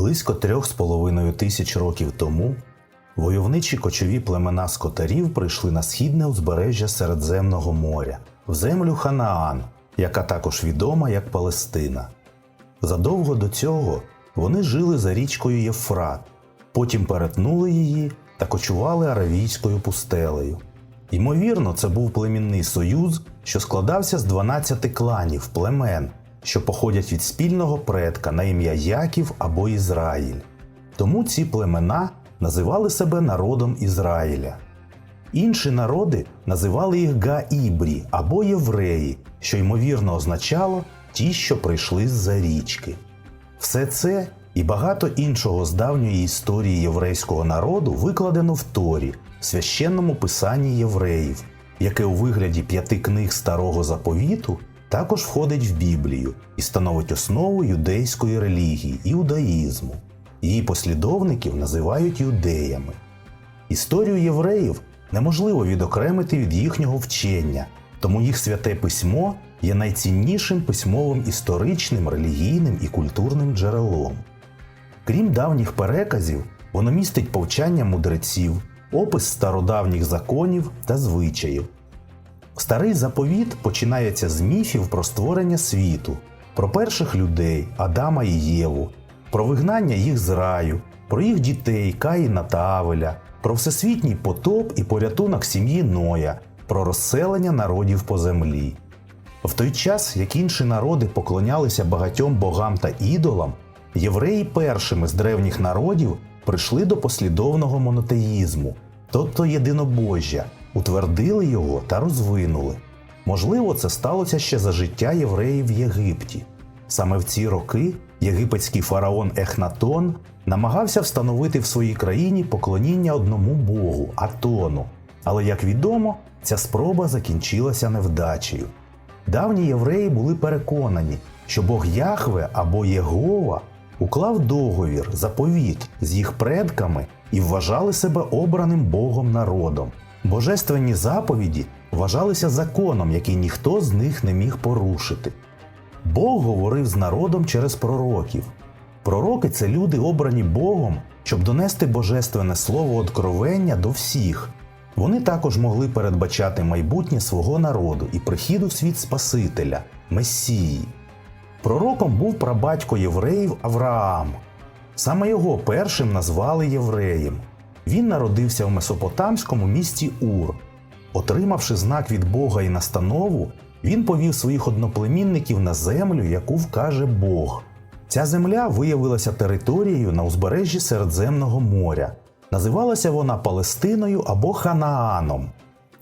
Близько трьох з половиною тисяч років тому войовничі кочові племена скотарів прийшли на східне узбережжя Середземного моря, в землю Ханаан, яка також відома як Палестина. Задовго до цього вони жили за річкою Єфрат, потім перетнули її та кочували аравійською пустелею. Ймовірно, це був племінний союз, що складався з 12 кланів племен, що походять від спільного предка на ім'я Яків або Ізраїль. Тому ці племена називали себе народом Ізраїля. Інші народи називали їх Гаібрі або євреї, що ймовірно означало ті, що прийшли з-за річки. Все це і багато іншого з давньої історії єврейського народу викладено в Торі, священному писанні євреїв, яке у вигляді п'яти книг старого заповіту також входить в Біблію і становить основу юдейської релігії іудаїзму. Її послідовників називають юдеями. Історію євреїв неможливо відокремити від їхнього вчення, тому їх святе письмо є найціннішим письмовим історичним, релігійним і культурним джерелом. Крім давніх переказів, воно містить повчання мудреців, опис стародавніх законів та звичаїв. Старий заповіт починається з міфів про створення світу, про перших людей Адама і Єву, про вигнання їх з раю, про їх дітей Каїна та Авеля, про всесвітній потоп і порятунок сім'ї Ноя, про розселення народів по землі. В той час, як інші народи поклонялися багатьом богам та ідолам, євреї першими з древніх народів прийшли до послідовного монотеїзму, тобто єдинобожжя, утвердили його та розвинули. Можливо, це сталося ще за життя євреїв в Єгипті. Саме в ці роки єгипетський фараон Ехнатон намагався встановити в своїй країні поклоніння одному богу Атону. Але, як відомо, ця спроба закінчилася невдачею. Давні євреї були переконані, що Бог Яхве або Єгова уклав договір, заповіт з їх предками і вважали себе обраним Богом народом. Божественні заповіді вважалися законом, який ніхто з них не міг порушити. Бог говорив з народом через пророків. Пророки це люди, обрані Богом, щоб донести божественне слово откровення до всіх. Вони також могли передбачати майбутнє свого народу і прихід у світ Спасителя, Месії. Пророком був прабатько євреїв Авраам. Саме його першим назвали євреєм. Він народився в месопотамському місті Ур. Отримавши знак від Бога і настанову, він повів своїх одноплемінників на землю, яку вкаже Бог. Ця земля виявилася територією на узбережжі Середземного моря. Називалася вона Палестиною або Ханааном.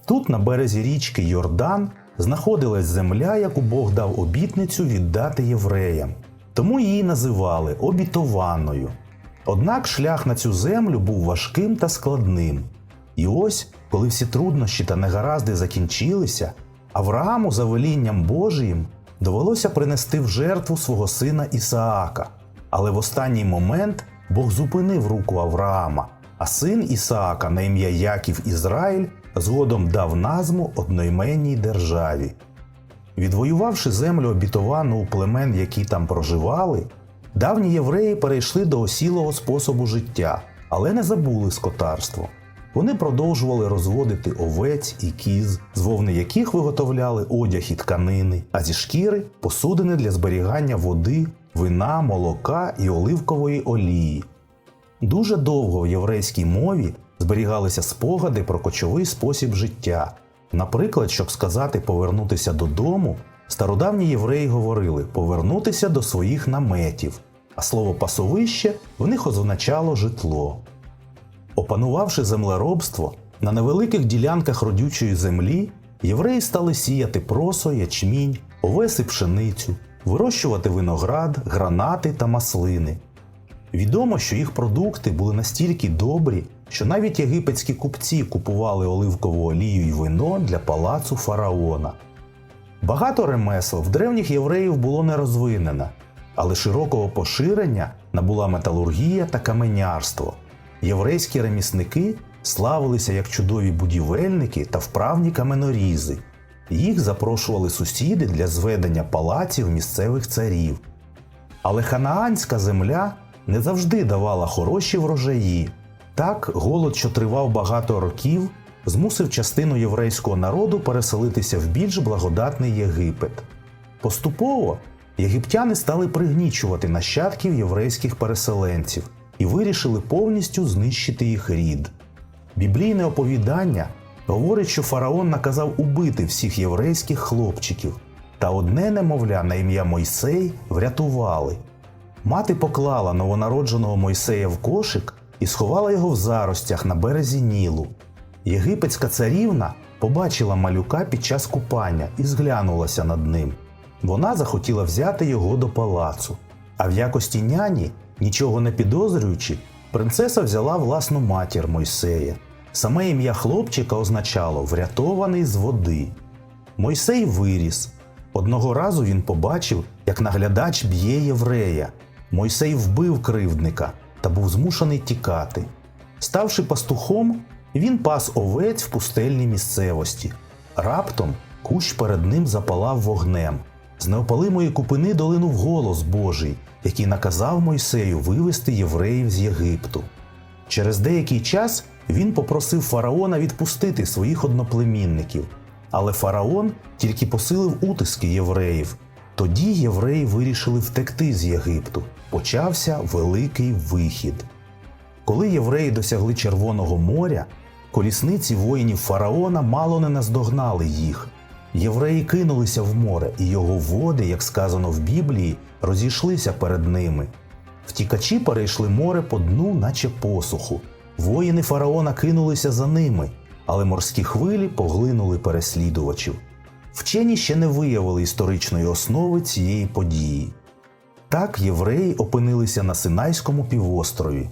Тут, на березі річки Йордан, знаходилась земля, яку Бог дав обітницю віддати євреям. Тому її називали обітованою. Однак шлях на цю землю був важким та складним. І ось, коли всі труднощі та негаразди закінчилися, Аврааму за велінням Божиїм довелося принести в жертву свого сина Ісаака. Але в останній момент Бог зупинив руку Авраама, а син Ісаака на ім'я Яків Ізраїль згодом дав назву одноіменній державі. Відвоювавши землю обітовану у племен, які там проживали, давні євреї перейшли до осілого способу життя, але не забули скотарство. Вони продовжували розводити овець і кіз, з вовни яких виготовляли одяг і тканини, а зі шкіри посудини для зберігання води, вина, молока і оливкової олії. Дуже довго в єврейській мові зберігалися спогади про кочовий спосіб життя. Наприклад, щоб сказати повернутися додому, стародавні євреї говорили повернутися до своїх наметів, а слово пасовище в них означало житло. Опанувавши землеробство, на невеликих ділянках родючої землі євреї стали сіяти просо, ячмінь, овес і пшеницю, вирощувати виноград, гранати та маслини. Відомо, що їх продукти були настільки добрі, що навіть єгипетські купці купували оливкову олію й вино для палацу фараона. Багато ремесел в древніх євреїв було не розвинено, але широкого поширення набула металургія та каменярство. Єврейські ремісники славилися як чудові будівельники та вправні каменорізи. Їх запрошували сусіди для зведення палаців місцевих царів. Але ханаанська земля не завжди давала хороші врожаї. Так, голод, що тривав багато років, змусив частину єврейського народу переселитися в більш благодатний Єгипет. Поступово єгиптяни стали пригнічувати нащадків єврейських переселенців і вирішили повністю знищити їх рід. Біблійне оповідання говорить, що фараон наказав убити всіх єврейських хлопчиків, та одне немовля на ім'я Мойсей врятували. Мати поклала новонародженого Мойсея в кошик і сховала його в заростях на березі Нілу. Єгипетська царівна побачила малюка під час купання і зглянулася над ним. Вона захотіла взяти його до палацу. А в якості няні, нічого не підозрюючи, принцеса взяла власну матір Мойсея. Саме ім'я хлопчика означало врятований з води. Мойсей виріс. Одного разу він побачив, як наглядач б'є єврея. Мойсей вбив кривдника та був змушений тікати. Ставши пастухом, він пас овець в пустельній місцевості. Раптом кущ перед ним запалав вогнем. З неопалимої купини долинув голос Божий, який наказав Мойсею вивести євреїв з Єгипту. Через деякий час він попросив фараона відпустити своїх одноплемінників, але фараон тільки посилив утиски євреїв. Тоді євреї вирішили втекти з Єгипту. Почався великий вихід. Коли євреї досягли Червоного моря, колісниці воїнів фараона мало не наздогнали їх. Євреї кинулися в море, і його води, як сказано в Біблії, розійшлися перед ними. Втікачі перейшли море по дну, наче посуху. Воїни фараона кинулися за ними, але морські хвилі поглинули переслідувачів. Вчені ще не виявили історичної основи цієї події. Так євреї опинилися на Синайському півострові.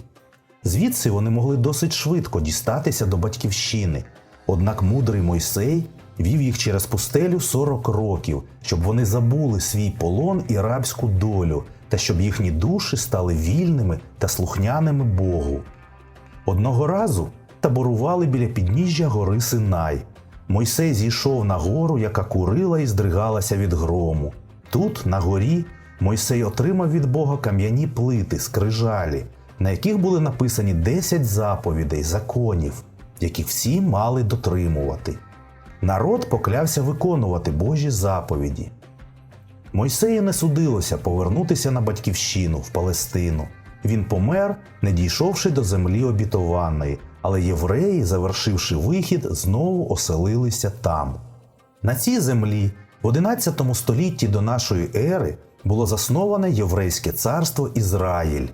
Звідси вони могли досить швидко дістатися до батьківщини. Однак мудрий Мойсей вів їх через пустелю 40 років, щоб вони забули свій полон і рабську долю, та щоб їхні душі стали вільними та слухняними Богу. Одного разу таборували біля підніжжя гори Синай. Мойсей зійшов на гору, яка курила і здригалася від грому. Тут, на горі, Мойсей отримав від Бога кам'яні плити, скрижалі, на яких були написані 10 заповідей, законів, яких всі мали дотримувати. Народ поклявся виконувати Божі заповіді. Мойсею не судилося повернутися на батьківщину в Палестину. Він помер, не дійшовши до землі обітованої, але євреї, завершивши вихід, знову оселилися там. На цій землі в 11 столітті до нашої ери було засноване Єврейське царство Ізраїль.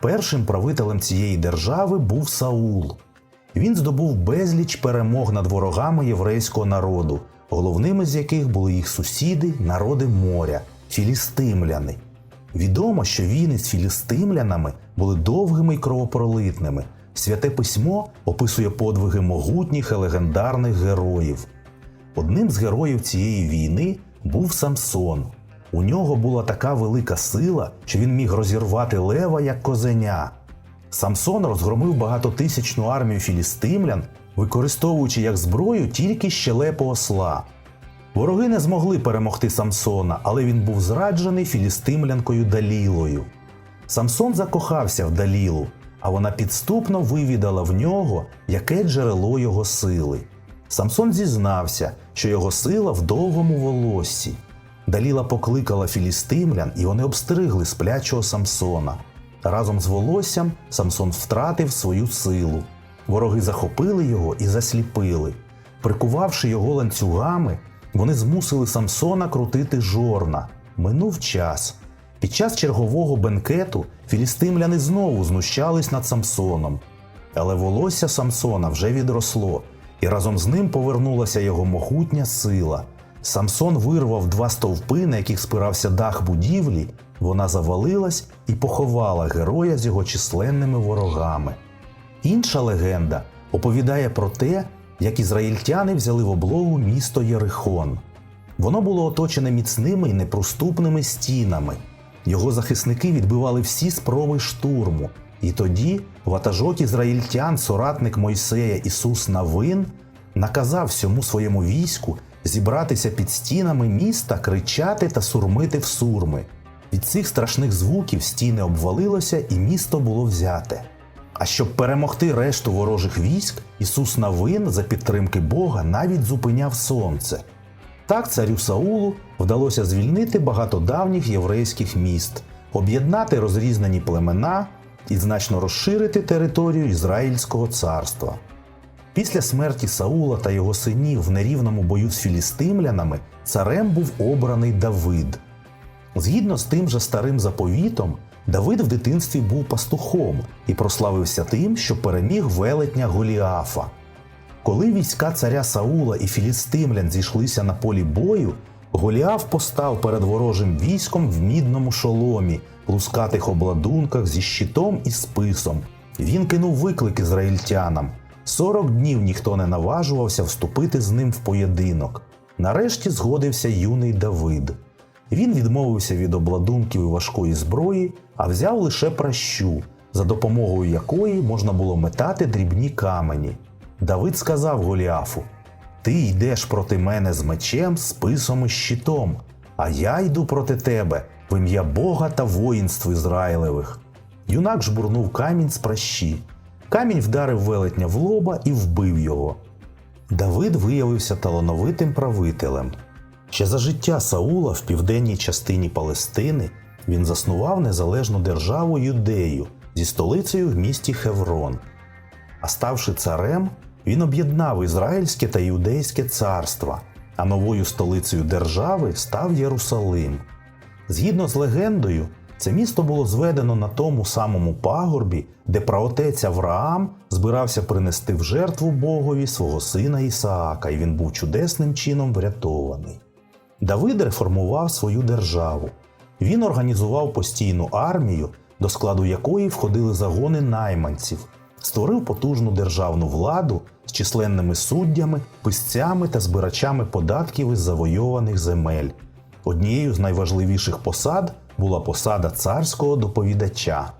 Першим правителем цієї держави був Саул. Він здобув безліч перемог над ворогами єврейського народу, головними з яких були їх сусіди, народи моря, філістимляни. Відомо, що війни з філістимлянами були довгими й кровопролитними. Святе письмо описує подвиги могутніх і легендарних героїв. Одним з героїв цієї війни був Самсон. У нього була така велика сила, що він міг розірвати лева як козеня. Самсон розгромив багатотисячну армію філістимлян, використовуючи як зброю тільки щелепу осла. Вороги не змогли перемогти Самсона, але він був зраджений філістимлянкою Далілою. Самсон закохався в Далілу, а вона підступно вивідала в нього, яке джерело його сили. Самсон зізнався, що його сила в довгому волоссі. Даліла покликала філістимлян, і вони обстригли сплячого Самсона. Разом з волоссям Самсон втратив свою силу. Вороги захопили його і засліпили. Прикувавши його ланцюгами, вони змусили Самсона крутити жорна. Минув час. Під час чергового бенкету філістимляни знову знущались над Самсоном. Але волосся Самсона вже відросло, і разом з ним повернулася його могутня сила. Самсон вирвав два стовпи, на яких спирався дах будівлі, вона завалилась і поховала героя з його численними ворогами. Інша легенда оповідає про те, як ізраїльтяни взяли в облогу місто Єрихон. Воно було оточене міцними і неприступними стінами. Його захисники відбивали всі спроби штурму, і тоді ватажок ізраїльтян, соратник Мойсея Ісус Навин, наказав всьому своєму війську зібратися під стінами міста, кричати та сурмити в сурми. Від цих страшних звуків стіни обвалилося і місто було взяте. А щоб перемогти решту ворожих військ, Ісус Навин за підтримки Бога навіть зупиняв сонце. Так царю Саулу вдалося звільнити багато давніх єврейських міст, об'єднати розрізнені племена і значно розширити територію Ізраїльського царства. Після смерті Саула та його синів в нерівному бою з філістимлянами царем був обраний Давид. Згідно з тим же старим заповітом, Давид в дитинстві був пастухом і прославився тим, що переміг велетня Голіафа. Коли війська царя Саула і філістимлян зійшлися на полі бою, Голіаф постав перед ворожим військом в мідному шоломі, лускатих обладунках зі щитом і списом. Він кинув виклик ізраїльтянам. Сорок днів ніхто не наважувався вступити з ним в поєдинок. Нарешті згодився юний Давид. Він відмовився від обладунків і важкої зброї, а взяв лише пращу, за допомогою якої можна було метати дрібні камені. Давид сказав Голіафу: Ти йдеш проти мене з мечем, списом і щитом, а я йду проти тебе в ім'я Бога та воїнств Ізраїлевих. Юнак жбурнув камінь з пращі. Камінь вдарив велетня в лоба і вбив його. Давид виявився талановитим правителем. Ще за життя Саула в південній частині Палестини він заснував незалежну державу Юдею зі столицею в місті Хеврон. А ставши царем, він об'єднав Ізраїльське та Юдейське царства, а новою столицею держави став Єрусалим. Згідно з легендою, це місто було зведено на тому самому пагорбі, де праотець Авраам збирався принести в жертву Богові свого сина Ісаака, і він був чудесним чином врятований. Давид реформував свою державу. Він організував постійну армію, до складу якої входили загони найманців, створив потужну державну владу з численними суддями, писцями та збирачами податків із завойованих земель. Однією з найважливіших посад була посада царського доповідача.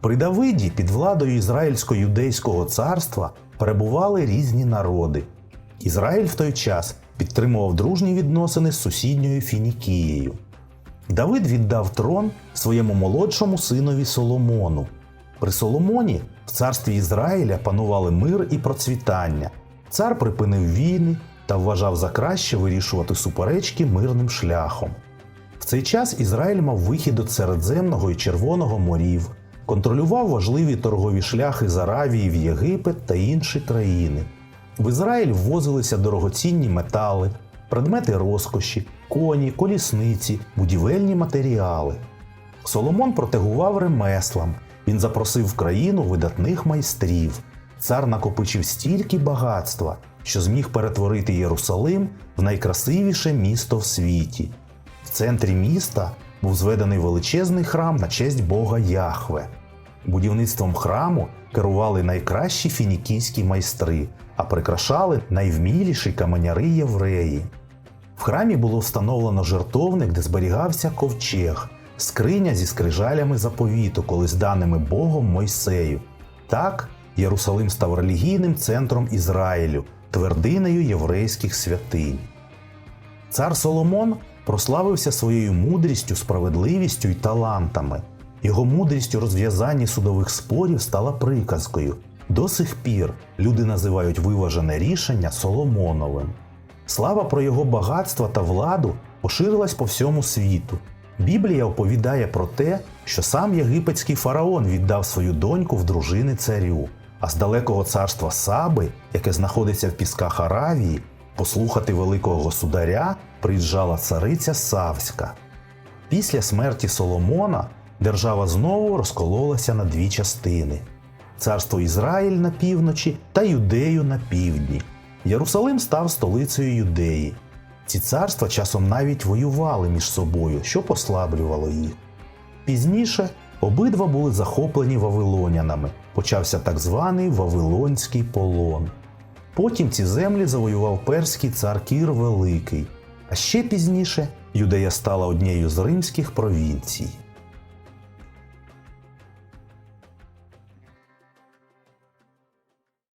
При Давиді під владою Ізраїльсько-юдейського царства перебували різні народи. Ізраїль в той час підтримував дружні відносини з сусідньою Фінікією. Давид віддав трон своєму молодшому синові Соломону. При Соломоні в царстві Ізраїля панували мир і процвітання. Цар припинив війни та вважав за краще вирішувати суперечки мирним шляхом. В цей час Ізраїль мав вихід до Середземного і Червоного морів, контролював важливі торгові шляхи з Аравії в Єгипет та інші країни. В Ізраїль ввозилися дорогоцінні метали, предмети розкоші, коні, колісниці, будівельні матеріали. Соломон протегував ремеслам, він запросив в країну видатних майстрів. Цар накопичив стільки багатства, що зміг перетворити Єрусалим в найкрасивіше місто в світі. В центрі міста був зведений величезний храм на честь Бога Яхве. Будівництвом храму керували найкращі фінікійські майстри, а прикрашали найвміліші каменяри євреї. В храмі було встановлено жертовник, де зберігався ковчег, скриня зі скрижалями заповіту, колись даними Богом Мойсею. Так, Єрусалим став релігійним центром Ізраїлю, твердинею єврейських святинь. Цар Соломон прославився своєю мудрістю, справедливістю і талантами. Його мудрість у розв'язанні судових спорів стала приказкою. До сих пір люди називають виважене рішення Соломоновим. Слава про його багатство та владу поширилась по всьому світу. Біблія оповідає про те, що сам єгипетський фараон віддав свою доньку в дружини царю, а з далекого царства Саби, яке знаходиться в пісках Аравії, послухати великого государя приїжджала цариця Савська. Після смерті Соломона держава знову розкололася на дві частини: царство Ізраїль на півночі та Юдею на півдні. Єрусалим став столицею Юдеї. Ці царства часом навіть воювали між собою, що послаблювало їх. Пізніше обидва були захоплені вавилонянами. Почався так званий Вавилонський полон. Потім ці землі завоював перський цар Кір Великий, а ще пізніше Юдея стала однією з римських провінцій.